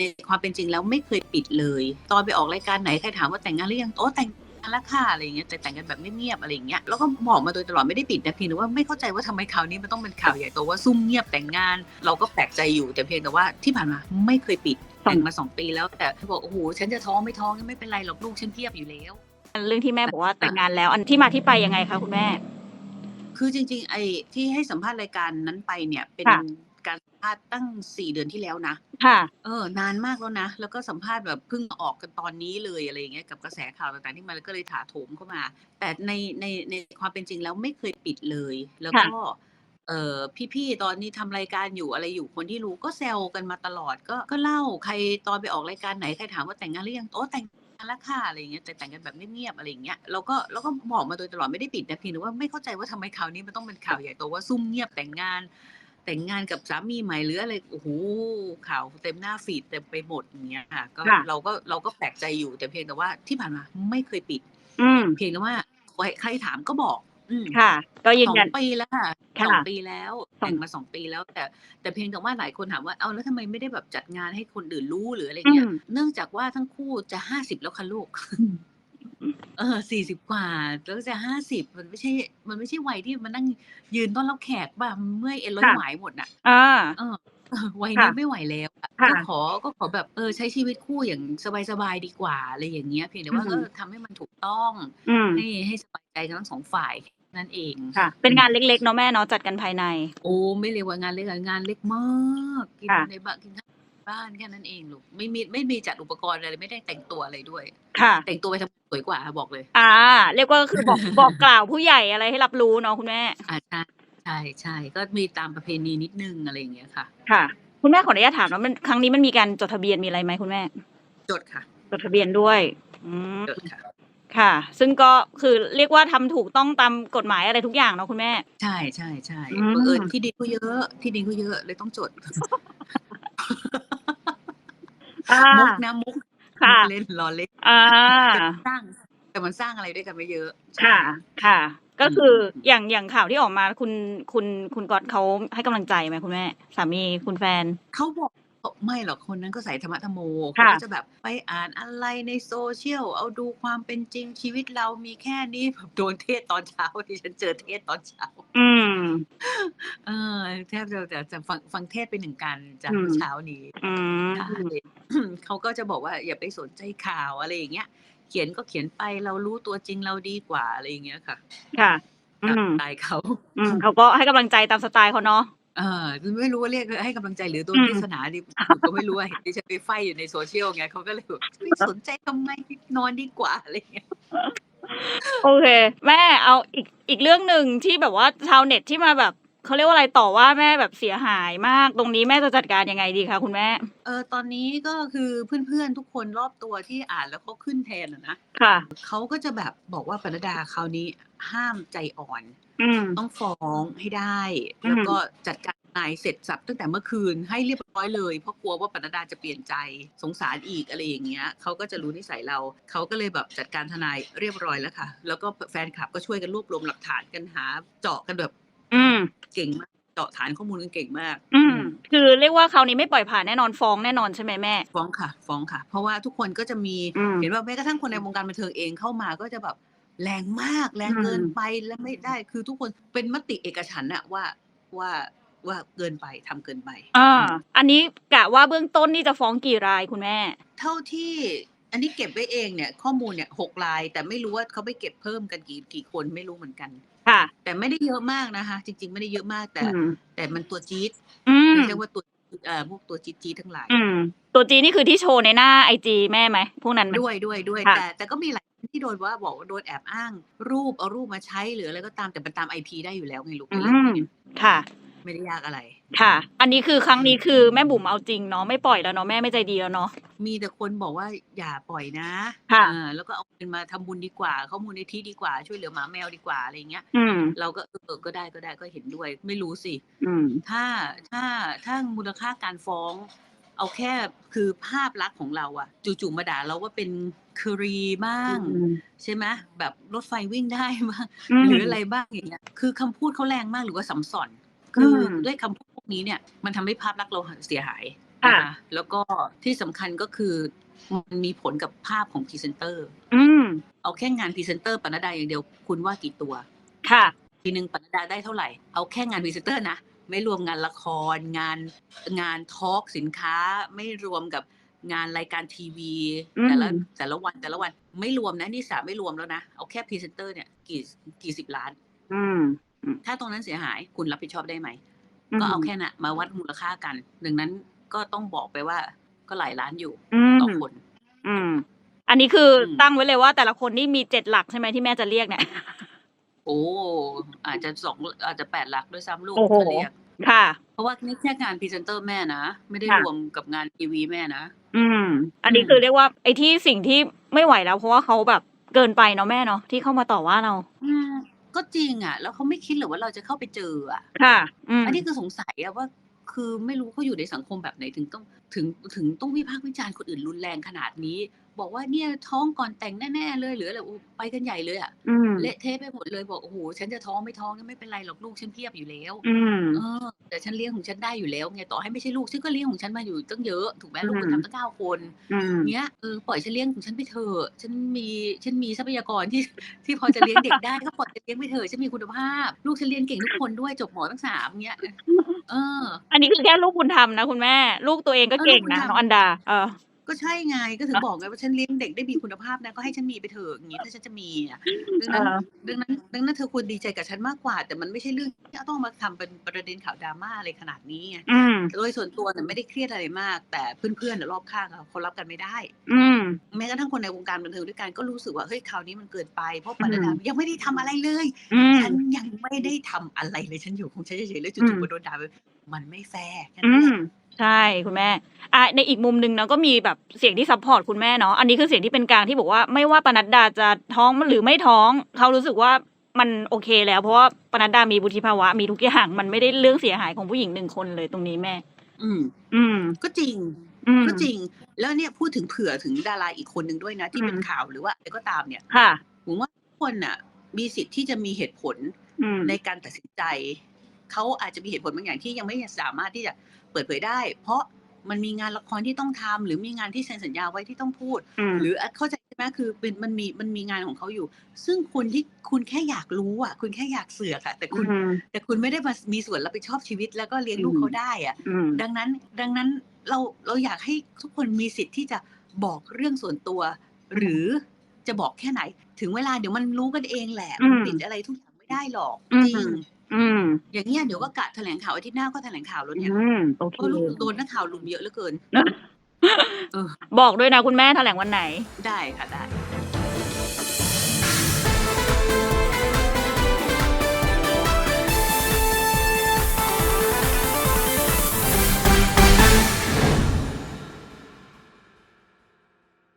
ในความเป็นจริงแล้วไม่เคยปิดเลย ตอนไปออกรายการไหนใครถามว่าแต่งงานหรือยังโอ้แต่งงานแล้วค่ะอะไรอย่างเงี้ยแต่แต่งกันแบบเงียบๆอะไรอย่างเงี้ยแล้วก็บอกมาโดยตลอดไม่ได้ปิดนะเพียงแต่ว่าไม่เข้าใจว่าทำไมข่าวนี้มันต้องเป็นข่าวใหญ่โตว่าซุ่มเงียบแต่งงาน เราก็แปลกใจอยู่แต่เพียงแต่ว่าที่ผ่านมาไม่เคยปิดแต่งมาสองปีแล้วแต่บอกโอ้โหฉันจะท้องไม่ท้องไม่เป็นไรหรอกลูกฉันเทียบอยู่แล้วเรื่องที่แม่บอกว่าแต่งงานแล้ว อันที่มาที่ไปยังไงคะคุณแม่ คือจริง ๆ ไอ้ที่ให้สัมภาษณ์รายการนั้นไปเนี่ยเป็นค่ะ การสัมภาษณ์ตั้งสี่เดือนที่แล้วนะ ค่ะ เออนานมากแล้วนะ แล้วก็สัมภาษณ์แบบเพิ่งมาออกกันตอนนี้เลยอะไรอย่างเงี้ยกับกระแสข่าวต่างๆที่มันก็เลยถาโถมเข้ามา แต่ในในในความเป็นจริงแล้วไม่เคยปิดเลย แล้วก็เออพี่ๆ ตอนนี้ทำรายการอยู่อะไรอยู่คนที่รู้ก็แซวกันมาตลอดก็ก็เล่าใครตอนไปออกรายการไหนใครถามว่าแต่งงานหรือยังโอ้แต่งงานแล้วค่ะอะไรอย่างเงี้ยแต่แต่งกันแบบเงียบๆอะไรอย่างเงี้ยเราก็เราก็บอกมาโดยตลอดไม่ได้ปิดนะเพียงแต่ว่าไม่เข้าใจว่าทำไมข่าวนี้มันต้องเป็นข่าวใหญ่โตว่าซุ่มเงียบแต่งงาน แต่งงานกับสามีใหม่หรืออะไรโอ้โหข่าวเต็มหน้าฟีดเต็มไปหมดอย่างเงี้ยค่ะ ก็ค่ะเราก็เราก็แปลกใจอยู่แต่เพียงแต่ว่าที่ผ่านมาไม่เคยปิด อืมเพียงแต่ว่าใครใครถามก็บอก อืมค่ะ ก็ยืนสองยันปีแล้วค่ะค่ะสองปีแล้วสองแต่งมาสองปีแล้ว แต่แต่เพียงแต่ว่าหลายคนถามว่าเอาแล้วทำไมไม่ได้แบบจัดงานให้คนอื่นรู้หรืออะไรเงี้ยอืมเนื่องจากว่าทั้งคู่จะห้าสิบแล้วค่ะลูก เออสี่สิบกว่าแล้วจะห้าสิบมันไม่ใช่ มันไม่ใช่วัยที่มานั่งยืนต้อนรับแขกบ้าเมื่อยเอ็นร้อยค่ะ หวายหมดน่ะ อ่า เออเออวัยค่ะนี้ไม่ไหวแล้วอะค่ะก็ขอก็ขอแบบเออใช้ชีวิตคู่อย่างสบายๆดีกว่าอะไรอย่างเงี้ยเพียงแต่ว่าอือฮึก็ทำให้มันถูกต้องอืม ให้ให้สบายใจกันทั้งสองฝ่ายนั่นเองค่ะ เป็นงานเล็กๆเนาะแม่เนาะจัดกันภายใน โอ้ไม่เรียกว่างานเล็กอะงานเล็กมาก กินค่ะ ในบ้านกินข้าวใน บ้านแค่นั้นเองลูกไม่มีไม่มีจัดอุปกรณ์อะไรไม่ได้แต่งตัวอะไรด้วย ค่ะ แต่งตัวไปทำสวยกว่าบอกเลย อ่า เรียกว่าก็คือบอกบอกกล่าวผู้ใหญ่อะไรให้รับรู้เนาะคุณแม่อ่าใช่ใช่ใช่ก็มีตามประเพณีนิดนึงอะไรอย่างเงี้ยค่ะ ค่ะ คุณแม่ขออนุญาตถามว่ามันครั้งนี้มันมีการจดทะเบียนมีอะไรไหมคุณแม่ จดค่ะจดทะเบียนด้วย อืมจดค่ะ ค่ะ ซึ่งก็คือเรียกว่าทำถูกต้องตามกฎหมายอะไรทุกอย่างเนาะคุณแม่ ใช่ใช่ใช่อืม บังเอิญที่ดินก็เยอะที่ดินก็เยอะเลยต้องจดอ่า มุกนะมุกค่ะมุกเล่นรอเล่นอ่าแต่มันสร้าง แต่มันสร้างอะไรด้วยกันไม่เยอะใช่ค่ะ ค่ะ ก็คืออมอย่างอย่างข่าวที่ออกมาคุณคุณคุณกอดเขาให้กำลังใจไหมคุณแม่ สามีคุณแฟนเขาบอก ไม่หรอกคนนั้นก็ใส่ธรรมะธรรมโมเขาค่ะก็จะแบบไปอ่านอะไรในโซเชียลเอาดูความเป็นจริงชีวิตเรามีแค่นี้แบบโดนเทศตอนเช้าที่ฉันเจอเทศตอนเช้า อืมเออแทบจะจะจะฟังฟังเทศเป็นหนึ่งการจากอืมเมื่อเช้านี้อืมใช่เขาก็จะบอกว่าอย่าไปสนใจข่าวอะไรอย่างเงี้ย เขียนก็เขียนไปเรารู้ตัวจริงเราดีกว่าอะไรอย่างเงี้ยค่ะ ค่ะอืกับมตายเขาอืมเขาก็ให้กำลังใจตามสไตล์เขาเนาะ เออไม่รู้ว่าเรียกให้กำลังใจหรือโดนอืมเทศนาดิผมก็ไม่รู้ว่าเห็นดิฉันไปไฟอยู่ในโซเชียลไงเขาก็เลยแบบไม่สนใจทำไมนอนดีกว่าอะไรอย่างเงี้ยโอเค แม่เอาอีกอีกเรื่องหนึ่งที่แบบว่าชาวเน็ตที่มาแบบ เขาเรียกว่าอะไรต่อว่าแม่แบบเสียหายมาก ตรงนี้แม่จะจัดการยังไงดีคะคุณแม่ เออตอนนี้ก็คือเพื่อนๆทุกคนรอบตัวที่อ่านแล้วเขาขึ้นแทนอะนะค่ะ เขาก็จะแบบบอกว่าปนดาคราวนี้ห้ามใจอ่อน อืม ต้องฟ้องให้ได้ อืม แล้วก็จัดการนายเสร็จสับตั้งแต่เมื่อคืนให้เรียบร้อยเลย เพราะกลัวว่าปนดาจะเปลี่ยนใจสงสารอีกอะไรอย่างเงี้ยเขาก็จะรู้นิสัยเราเขาก็เลยแบบจัดการทนายเรียบร้อยแล้วค่ะ แล้วก็แฟนคลับก็ช่วยกันรวบรวมหลักฐานกันหา เจาะกันแบบ อืม เก่งมากเจาะฐานข้อมูลกันเก่งมาก อืม คือเรียกว่าคราวนี้ไม่ปล่อยผ่านแน่นอนฟ้องแน่นอนใช่ไหมแม่ ฟ้องค่ะ ฟ้องค่ะ เพราะว่าทุกคนก็จะมีอืม เห็นว่าแม้กระทั่งคนในวงการบันเทิงเองเข้ามาก็จะแบบแรงมากแรงเกินอืมไปและไม่ได้ คือทุกคนเป็นมติเอกฉันท์อะว่าว่าว่าเกินไปทำเกินไป อ่า อันนี้กะว่าเบื้องต้นนี่จะฟ้องกี่รายคุณแม่ เท่าที่อันนี้เก็บไว้เองเนี่ย ข้อมูลเนี่ยหกลาย แต่ไม่รู้ว่าเขาไปเก็บเพิ่มกันกี่กี่คนไม่รู้เหมือนกัน ค่ะ แต่ไม่ได้เยอะมากนะคะ จริง ๆ ไม่ได้เยอะมากแต่อืมแต่มันตัวจี๊ดอืมไม่ใช่ว่าตัวเอ่อพวกตัวจี๊ดจี๊ดทั้งหลายอืมตัวจีนี่คือที่โชว์ในหน้าไอจีแม่ไหมพวกนั้นไหมด้วยด้วยด้วยค่ะแต่แต่ก็มีหลายคนที่โดนว่าบอกว่าโดนแอบอ้างรูปเอารูปมาใช้หรืออะไรก็ตามแต่มันตามไอพีได้อยู่แล้วไงลูกอืเป็นเรื่องมเนี่ยค่ะ ไม่ได้ยากอะไร ค่ะ อันนี้คือครั้งนี้คือแม่บุ๋มเอาจริงเนาะไม่ปล่อยแล้วเนาะแม่ไม่ใจดีแล้วเนาะ มีแต่คนบอกว่าอย่าปล่อยนะค่ะอ่าแล้วก็เอาเงินมาทำบุญดีกว่าข้อมูลในที่ดีกว่าช่วยเหลือหมาแมวดีกว่าอะไรอย่างเงี้ย อืม เราก็เออก็ได้ก็ได้ก็เห็นด้วย ไม่รู้สิ อืม ถ้าถ้าถ้ามูลค่าการฟ้อง เอาแค่คือภาพลักษณ์ของเราอะจู่ๆมาด่าเราว่าเป็นครีบ้าง ใช่ไหมแบบรถไฟวิ่งได้บ้างมหรืออะไรบ้างอย่างเงี้ยคือคำพูดเขาแรงมากหรือว่าสัมสอน คืออมด้วยคำพูดพวกนี้เนี่ยมันทำให้ภาพลักษณ์เราเสียหายค่ะนะคะแล้วก็ที่สำคัญก็คือมันมีผลกับภาพของพรีเซนเตอร์อืมเอาแค่งานพรีเซนเตอร์ปนดดาอย่างเดียวคุณว่ากี่ตัว ค่ะ ทีหนึ่งปนดดาได้เท่าไหร่ เอาแค่งานพรีเซนเตอร์นะ ไม่รวมงานละครงานงานทอล์กสินค้า ไม่รวมกับงานรายการทีวีอืมแต่ละแต่ละวันแต่ละวัน ไม่รวมนะนี่สามไม่รวมแล้วนะ เอาแค่พรีเซนเตอร์เนี่ยกี่กี่สิบล้าน อืม ถ้าตรงนั้นเสียหายคุณรับผิดชอบได้ไหมมก็เอาแค่น่ะ มาวัดมูลค่ากัน ดังนั้นก็ต้องบอกไปว่าก็หลายล้านอยู่อืมต่อคน อืม อันนี้คืออมตั้งไว้เลยว่า แต่ละคนนี่มีเจ็ดหลักใช่ไหมที่แม่จะเรียกเนี่ยโอ้อาจจะสองอาจจะแปดหลักด้วยซ้ำลูกโอ้โหถ้าเรียกค่ะ เพราะว่านี่แค่งานพรีเซนเตอร์แม่นะ ไม่ได้ค่ะรวมกับงานทีวีแม่นะ อืม อันนี้อืมคือเรียกว่าไอ้ที่สิ่งที่ไม่ไหวแล้ว เพราะว่าเขาแบบเกินไปเนาะแม่เนาะที่เข้ามาต่อว่าเรา อืม ก็จริงอะ แล้วเขาไม่คิดหรอกว่าเราจะเข้าไปเจออะค่ะอืมอันนี้คือสงสัยอะว่า คือไม่รู้เขาอยู่ในสังคมแบบไหนถึงต้องถึงถึงต้องวิพากษ์วิจารณ์คนอื่นรุนแรงขนาดนี้ บอกว่าเนี่ยท้องก่อนแต่งแน่ๆเลยหรืออะไรโอ้ไปกันใหญ่เลยอะอืมเละเทะไปหมดเลยบอกโอ้โหฉันจะท้องไม่ท้องเนี่ยไม่เป็นไรหรอกลูกฉันเพียบอยู่แล้วอืมเออแต่ฉันเลี้ยงของฉันได้อยู่แล้วไงต่อให้ไม่ใช่ลูกฉันก็เลี้ยงของฉันมาอยู่ตั้งเยอะถูกไหมลูกอืคุมณทำตั้งเก้าคนอืมเนี้ยเออปล่อยฉันเลี้ยงของฉันไปเถอะฉันมีฉันมีทรัพยากรที่ที่พอจะเลี้ยงเด็กได้ก็ปล่อยฉันเลี้ยงไปเถอะฉันมีคุณภาพ ลูกฉันเรียนเก่งทุกคนด้วยจบหมอทั้งสามเนี้ยเออ อันนี้คือแค่ลูกบุญธรรมนะคุณแม่ ลูกตัวเองก็เก่งเออลูกบุญนะธรรมน้องอันดา เออ ก็ใช่ไงก็ถึงบอกไงว่าฉันเลี้ยงเด็กได้มีคุณภาพนะก็ให้ฉันมีไปเถอะอย่างงี้ถ้าฉันจะมีอะดังเอนั้นอดังนั้นดังนั้นเธอควรดีใจกับฉันมากกว่า แต่มันไม่ใช่เรื่องที่ต้องมาทำเป็นประเด็นข่าวดราม่าอะไรขนาดนี้ไงอืมโดยส่วนตัวเนี่ยไม่ได้เครียดอะไรมาก แต่เพื่อนๆน่ะรอบข้างอะเขารับกันไม่ได้ อืมแม้กระทั่งคนในวงการบันเทิงด้วยกันก็รู้สึกว่าเฮ้ยคราวนี้มันเกินไปเพราะอืปมนัดดายังไม่ได้ทำอะไรเลยอืมฉันยังไม่ได้ทำอะไรเลยฉันอยู่ของฉันเฉยๆแล้วอืจู่มๆมาโดนด่าแบบมันไม่แฟร์แค่อืนั้นแหมละ ใช่คุณแม่อะในอีกมุมหนึ่งเนาะก็มีแบบเสียงที่ซัพพอร์ตคุณแม่เนาะอันนี้คือเสียงที่เป็นกลางที่บอกว่าไม่ว่าปนัดดาจะท้องหรือไม่ท้องเขารู้สึกว่ามันโอเคแล้ว เพราะว่าปนัดดามีบุธิภาวะมีทุกอย่างมันไม่ได้เรื่องเสียหายของผู้หญิงหนึ่งคนเลยตรงนี้แม่ อืม อืม ก็จริงอืมก็จริง แล้วเนี่ยพูดถึงเผื่อถึงดาราอีกคนหนึ่งด้วยนะ ที่อืมเป็นข่าวหรือว่าอะไรก็ตามเนี่ยค่ะผมว่าทุกคนน่ะ มีสิทธิ์ที่จะมีเหตุผลอืมในการตัดสินใจเขาอาจจะมีเหตุผลบางอย่างที่ยังไม่สามารถที่จะ เปิดเผยได้ เพราะมันมีงานละครที่ต้องทำหรือมีงานที่เซ็นสัญญาไว้ที่ต้องพูดอืมหรือเข้าใจใช่ไหมคือเป็นมันมีมันมีงานของเขาอยู่ ซึ่งคุณที่คุณแค่อยากรู้อะ คุณแค่อยากเสือกอะแต่คุณอืมแต่คุณไม่ได้มามีส่วนรับผิดชอบชีวิต แล้วก็เลี้ยงลูกอืมเขาได้อะอืมดังนั้นดังนั้นเราเราอยากให้ทุกคนมีสิทธิ์ที่จะบอกเรื่องส่วนตัว หรือจะบอกแค่ไหน ถึงเวลาเดี๋ยวมันรู้กันเองแหละมันอืมปิดอะไรทุกอย่างไม่ได้หรอกอืมจริง อืมอย่างเงี้ยเดี๋ยวก็กะแถลงข่าวอาทิตย์หน้าก็แถลงข่าวแล้วเนี่ยอืมโอเคเพราะลูกโดนนักข่าวลุมเยอะเหลือเกินเออบอกด้วยนะคุณแม่แถลงวันไหนได้ค่ะได้